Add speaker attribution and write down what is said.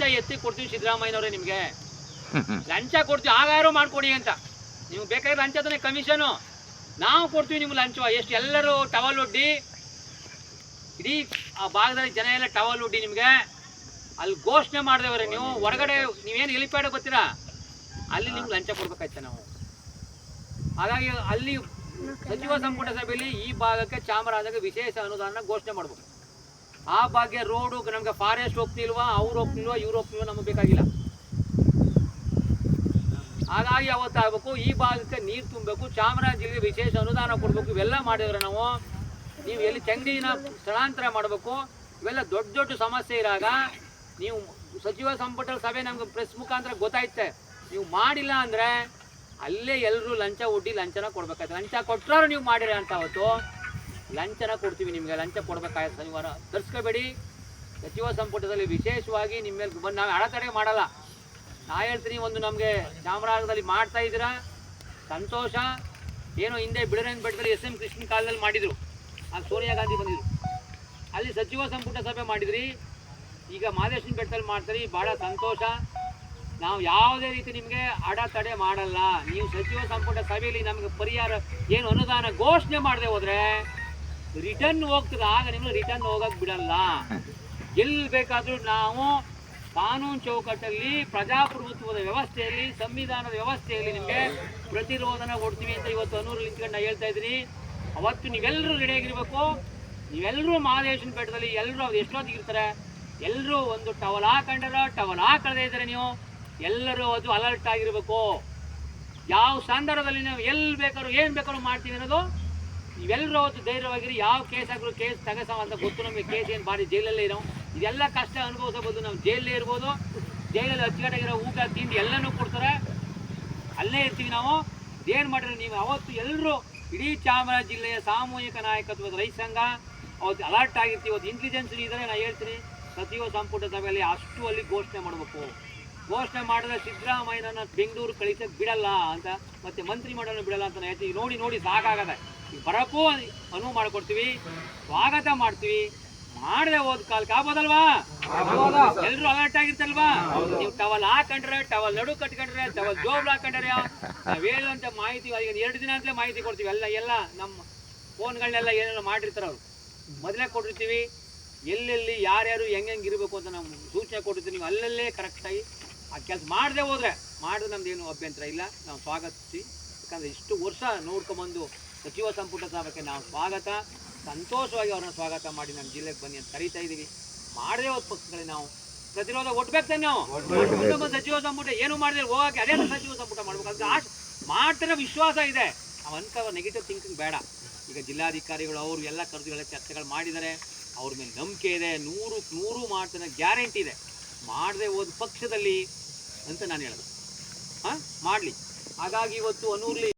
Speaker 1: ಲಂಚ ಎತ್ತಿ ಕೊಡ್ತೀವಿ ಸಿದ್ದರಾಮಯ್ಯನವ್ರೆ ನಿಮಗೆ. ಲಂಚ ಕೊಡ್ತೀವಿ ಆಗಾರು ಮಾಡ್ಕೊಡಿ ಅಂತ. ನೀವು ಬೇಕಾದ್ರೆ ಲಂಚ ತಾನೆ ಕಮಿಷನು ನಾವು ಕೊಡ್ತೀವಿ ನಿಮ್ಗೆ ಲಂಚ. ಎಷ್ಟು ಎಲ್ಲರೂ ಟವಲ್ ಒಡ್ಡಿ ಇಡೀ ಆ ಭಾಗದಲ್ಲಿ ಜನ ಎಲ್ಲ ಟವಲ್ ಒಡ್ಡಿ ನಿಮಗೆ. ಅಲ್ಲಿ ಘೋಷಣೆ ಮಾಡಿದವ್ರೆ ನೀವು. ಹೊರಗಡೆ ನೀವೇನು ಹೆಲಿಪ್ಯಾಡ್ ಗೊತ್ತೀರಾ? ಅಲ್ಲಿ ನಿಮ್ಗೆ ಲಂಚ ಕೊಡ್ಬೇಕಾಯ್ತ ನಾವು? ಹಾಗಾಗಿ ಅಲ್ಲಿ ಸಚಿವ ಸಂಪುಟ ಸಭೆಯಲ್ಲಿ ಈ ಭಾಗಕ್ಕೆ ಚಾಮರಾಜಕ್ಕೆ ವಿಶೇಷ ಅನುದಾನ ಘೋಷಣೆ ಮಾಡ್ಬೇಕು. ಆ ಭಾಗ್ಯ ರೋಡು ನಮ್ಗೆ ಫಾರೆಸ್ಟ್ ಹೋಗ್ತಿಲ್ವಾ, ಅವ್ರು ಹೋಗ್ತಿಲ್ವಾ, ಇವ್ರು ಹೋಗ್ತಿಲ್ವಾ ನಮಗೆ ಬೇಕಾಗಿಲ್ಲ. ಹಾಗಾಗಿ ಅವತ್ತಾಗಬೇಕು ಈ ಭಾಗಕ್ಕೆ ನೀರು ತುಂಬಬೇಕು ಚಾಮರಾಜ ಜಿಲ್ಲೆಗೆ ವಿಶೇಷ ಅನುದಾನ ಕೊಡಬೇಕು, ಇವೆಲ್ಲ ಮಾಡಿದ್ರೆ ನಾವು, ನೀವು ಎಲ್ಲಿ ಚಂಡಿನ ಸ್ಥಳಾಂತರ ಮಾಡಬೇಕು, ಇವೆಲ್ಲ ದೊಡ್ಡ ದೊಡ್ಡ ಸಮಸ್ಯೆ ಇರಾಗ, ನೀವು ಸಚಿವ ಸಂಪುಟ ಸಭೆ ನಮ್ಗೆ ಪ್ರೆಸ್ ಮುಖಾಂತರ ಗೊತ್ತಾಯ್ತೆ. ನೀವು ಮಾಡಿಲ್ಲ ಅಂದರೆ, ಅಲ್ಲೇ ಎಲ್ಲರೂ ಲಂಚ ಒಡ್ಡಿ ಲಂಚನ ಕೊಡ್ಬೇಕಾಯ್ತು. ಲಂಚ ಕೊಟ್ಟರು ನೀವು ಮಾಡಿರಿ ಅಂತ ಅವತ್ತು. ಲಂಚನ ಕೊಡ್ತೀವಿ ನಿಮಗೆ, ಲಂಚ ಕೊಡಬೇಕಾಯ್ತು ಶನಿವಾರ. ತರಿಸ್ಕೋಬೇಡಿ. ಸಚಿವ ಸಂಪುಟದಲ್ಲಿ ವಿಶೇಷವಾಗಿ ನಿಮ್ಮ ಮೇಲೆ ಬಂದು ನಾವು ಅಡೆತಡೆ ಮಾಡಲ್ಲ. ನಾ ಹೇಳ್ತೀನಿ ಒಂದು ನಮಗೆ ಚಾಮರಾಜದಲ್ಲಿ ಮಾಡ್ತಾ ಇದ್ದೀರಾ? ಸಂತೋಷ. ಏನೋ ಹಿಂದೆ ಬಿಡರೇನ್ ಬೆಟ್ಟದಲ್ಲಿ ಎಸ್ ಎಂ ಕೃಷ್ಣ ಕಾಲದಲ್ಲಿ ಮಾಡಿದರು. ಆಗ ಸೋನಿಯಾ ಗಾಂಧಿ ಬಂದಿದ್ರು. ಅಲ್ಲಿ ಸಚಿವ ಸಂಪುಟ ಸಭೆ ಮಾಡಿದ್ರಿ. ಈಗ ಮಾದೇಶನ ಬೆಟ್ಟದಲ್ಲಿ ಮಾಡ್ತೀರಿ. ಭಾಳ ಸಂತೋಷ. ನಾವು ಯಾವುದೇ ರೀತಿ ನಿಮಗೆ ಅಡೆತಡೆ ಮಾಡಲ್ಲ. ನೀವು ಸಚಿವ ಸಂಪುಟ ಸಭೆಯಲ್ಲಿ ನಮಗೆ ಪರಿಹಾರ ಏನು ಅನುದಾನ ಘೋಷಣೆ ಮಾಡದೆ ಹೋದ್ರೆ ರಿಟರ್ನ್ ಹೋಗ್ತದ, ಆಗ ನಿಮ್ಗೆ ರಿಟರ್ನ್ ಹೋಗಕ್ ಬಿಡಲ್ಲ. ಎಲ್ಲಿ ಬೇಕಾದರೂ ನಾವು ಕಾನೂನು ಚೌಕಟ್ಟಲ್ಲಿ, ಪ್ರಜಾಪ್ರಭುತ್ವದ ವ್ಯವಸ್ಥೆಯಲ್ಲಿ, ಸಂವಿಧಾನದ ವ್ಯವಸ್ಥೆಯಲ್ಲಿ ನಿಮಗೆ ಪ್ರತಿರೋಧನ ಕೊಡ್ತೀವಿ ಅಂತ ಇವತ್ತು ಅನೂರು ನಿಂತ್ಕೊಂಡು ಹೇಳ್ತಾ ಇದ್ದೀನಿ. ಅವತ್ತು ನೀವೆಲ್ಲರೂ ರೆಡಿಯಾಗಿರ್ಬೇಕು ನೀವೆಲ್ಲರೂ ಮಹಾದೇಶನ ಬೆಟ್ಟದಲ್ಲಿ ಎಲ್ಲರೂ ಅದು ಎಷ್ಟೊತ್ತಿಗೆ ಇರ್ತಾರೆ? ಎಲ್ಲರೂ ಒಂದು ಟವಲ್ ಹಾಕೊಂಡಾರ ಟವಲ್ ಹಾಕಳದೇ ಇದ್ದಾರೆ ನೀವು ಎಲ್ಲರೂ ಅದು ಅಲರ್ಟ್ ಆಗಿರಬೇಕು. ಯಾವ ಸಂದರ್ಭದಲ್ಲಿ ನೀವು ಎಲ್ಲಿ ಬೇಕಾದ್ರೂ ಏನು ಬೇಕಾದ್ರೂ ಮಾಡ್ತೀವಿ ಅನ್ನೋದು ನೀವೆಲ್ಲರೂ ಅವತ್ತು ಧೈರ್ಯವಾಗಿರಿ. ಯಾವ ಕೇಸ್ ಕೇಸ್ ತಗಸವ ಅಂತ ಗೊತ್ತು ನಮಗೆ. ಕೇಸ್ ಏನು ಭಾರಿ ಜೈಲಲ್ಲೇ ಇರೋ ಇದೆಲ್ಲ ಕಷ್ಟ ಅನುಭವಿಸಬಹುದು. ನಾವು ಜೈಲಲ್ಲೇ ಇರ್ಬೋದು. ಜೈಲಲ್ಲಿ ಅಚ್ಚುಕಟ್ಟಾಗಿರೋ ಊಟ, ತಿಂಡಿ ಎಲ್ಲನೂ ಕೊಡ್ತಾರೆ. ಅಲ್ಲೇ ಇರ್ತೀವಿ ನಾವು. ಏನು ಮಾಡಿದ್ರೆ ನೀವು? ಅವತ್ತು ಎಲ್ಲರೂ ಇಡೀ ಚಾಮರಾಜ ಜಿಲ್ಲೆಯ ಸಾಮೂಹಿಕ ನಾಯಕತ್ವದ ರೈತ ಸಂಘ, ಅವತ್ತು ಅಲರ್ಟ್ ಆಗಿರ್ತೀವಿ. ಅವತ್ತು ಇಂಟೆಲಿಜೆನ್ಸ್ ಇದ್ದಾರೆ ನಾನು ಹೇಳ್ತೀನಿ. ಸಚಿವ ಸಂಪುಟ ಸಭೆಯಲ್ಲಿ ಅಷ್ಟು ಅಲ್ಲಿ ಘೋಷಣೆ ಮಾಡಬೇಕು. ಘೋಷಣೆ ಮಾಡಿದ್ರೆ ಸಿದ್ದರಾಮಯ್ಯನ ಬೆಂಗಳೂರು ಕಳಿಸಕ್ಕೆ ಬಿಡಲ್ಲ ಅಂತ ಮತ್ತೆ ಮಂತ್ರಿ ಮಾಡಲು ಬಿಡಲ್ಲ ಅಂತ ಹೇಳ್ತಿ ಹೇಳ್ತೀವಿ ನೋಡಿ ನೋಡಿ ಸಾಕಾಗದೆ. ಈಗ ಬರಕ್ಕೂ ಅನುವು ಮಾಡಿಕೊಡ್ತೀವಿ ಸ್ವಾಗತ ಮಾಡ್ತೀವಿ. ಮಾಡದೆ ಹೋದ ಕಾಲಕ್ಕೆ ಆಗ್ಬೋದಲ್ವಾ? ಎಲ್ಲರೂ ಅಲರ್ಟ್ ಆಗಿರ್ತಲ್ವಾ ನೀವು ಟವಲ್ ಹಾಕೊಂಡ್ರೆ ಟವಲ್ ನಡು ಕಟ್ಕೊಂಡ್ರೆ ಟವಲ್ ಜೋಬ್ಲ್ ಹಾಕೊಂಡ್ರೆ ನಾವು ಹೇಳುವಂತ ಮಾಹಿತಿ ಈಗ ಎರಡು ದಿನ ಅಂತಲೇ ಮಾಹಿತಿ ಕೊಡ್ತೀವಿ. ಎಲ್ಲ ಎಲ್ಲ ನಮ್ಮ ಫೋನ್ಗಳನ್ನೆಲ್ಲ ಏನೆಲ್ಲ ಮಾಡಿರ್ತಾರೆ ಅವರು. ಮೊದಲೇ ಕೊಟ್ಟಿರ್ತೀವಿ. ಎಲ್ಲೆಲ್ಲಿ ಯಾರ್ಯಾರು ಹೆಂಗೆ ಹೆಂಗೆ ಇರಬೇಕು ಅಂತ ನಾವು ಸೂಚನೆ ಕೊಟ್ಟಿರ್ತೀವಿ. ನೀವು ಅಲ್ಲಲ್ಲೇ ಕರೆಕ್ಟಾಗಿ ಆ ಕೆಲಸ ಮಾಡದೆ ಹೋದ್ರೆ ಮಾಡಿದ್ರೆ ನಮ್ದೇನು ಅಭ್ಯಂತರ ಇಲ್ಲ. ನಾವು ಸ್ವಾಗತಿಸಿ. ಯಾಕಂದ್ರೆ ಇಷ್ಟು ವರ್ಷ ನೋಡ್ಕೊಂಬಂದು ಸಚಿವ ಸಂಪುಟ ಸಭೆಗೆ ನಾವು ಸ್ವಾಗತ. ಸಂತೋಷವಾಗಿ ಅವ್ರನ್ನ ಸ್ವಾಗತ ಮಾಡಿ ನಮ್ಮ ಜಿಲ್ಲೆಗೆ ಬನ್ನಿ ಅಂತ ಕರೀತಾ ಇದ್ದೀವಿ. ಮಾಡದೇ ಹೋದ ಪಕ್ಷಗಳಿಗೆ ನಾವು ಪ್ರತಿರೋಧ ಒಟ್ಬೇಕು ತಾನೆ ನಾವು. ಸಚಿವ ಸಂಪುಟ ಏನು ಮಾಡಿದ್ರೆ ಹೋಗಕ್ಕೆ ಅದೇ ಸಚಿವ ಸಂಪುಟ ಮಾಡ್ಬೇಕು. ಅದಕ್ಕೆ ಆಶ್ ಮಾಡ್ತಾರೆ ವಿಶ್ವಾಸ ಇದೆ. ನಾವು ಅನ್ಕೋ ನೆಗೆಟಿವ್ ಥಿಂಕಿಂಗ್ ಬೇಡ. ಈಗ ಜಿಲ್ಲಾಧಿಕಾರಿಗಳು ಅವರು ಎಲ್ಲ ಕರೆದುಗಳ ಚರ್ಚೆಗಳು ಮಾಡಿದ್ದಾರೆ. ಅವ್ರ ಮೇಲೆ ನಂಬಿಕೆ ಇದೆ. ನೂರು ನೂರು ಮಾಡ್ತಾನೆ ಗ್ಯಾರಂಟಿ ಇದೆ. ಮಾಡದೆ ಹೋದ ಪಕ್ಷದಲ್ಲಿ ಅಂತ ನಾನು ಹೇಳೋದು. ಹಾಂ? ಮಾಡಲಿ. ಹಾಗಾಗಿ ಇವತ್ತು ಅನೂರ್ಲಿ